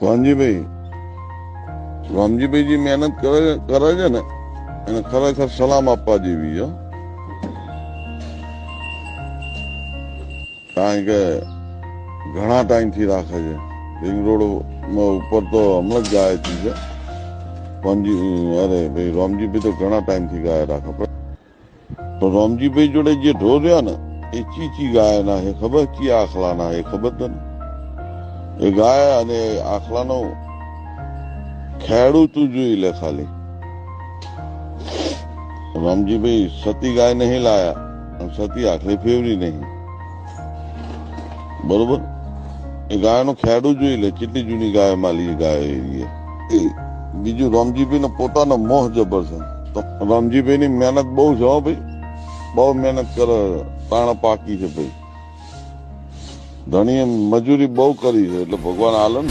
વાનજીભાઈ રામજીભાઈ જે મહેનત કરે કરે છે ને, એને ખરેખર સલામ આપવા જેવી છે. કારણ કે ઘણા ટાઈમથી રાખે છે. રિંગ રોડ ઉપર તો હમણાં જ ગાય છે પંજી અરે ભાઈ રામજીભાઈ તો ઘણા ટાઈમથી ગાય રાખે. તો રામજીભાઈ જોડે જે ઢોર રહ્યા ને, એ ચી ચી ગાયના છે, ખબર? ચી આખલાના એ ખબર તને? એ ગાય અને આખલાનો ખેડૂત જોઈ લે ખાલી. રામજીભાઈ સતી ગાય નહીં લાયા સતી આખલી ફેવરી નહીં. બરોબર? એ ગાયનો ખેડૂ જોઈ લે કેટલી જૂની ગાય, માલી ગાય એ. બીજું રામજીભાઈ નો પોતાનો મોહ જબર છે તો રામજીભાઈ ની મહેનત બહુ છે ભાઈ. બહુ મહેનત કરે, તાણ પાકી છે ભાઈ. ધણીએ મજૂરી બહુ કરી છે એટલે ભગવાન આલમ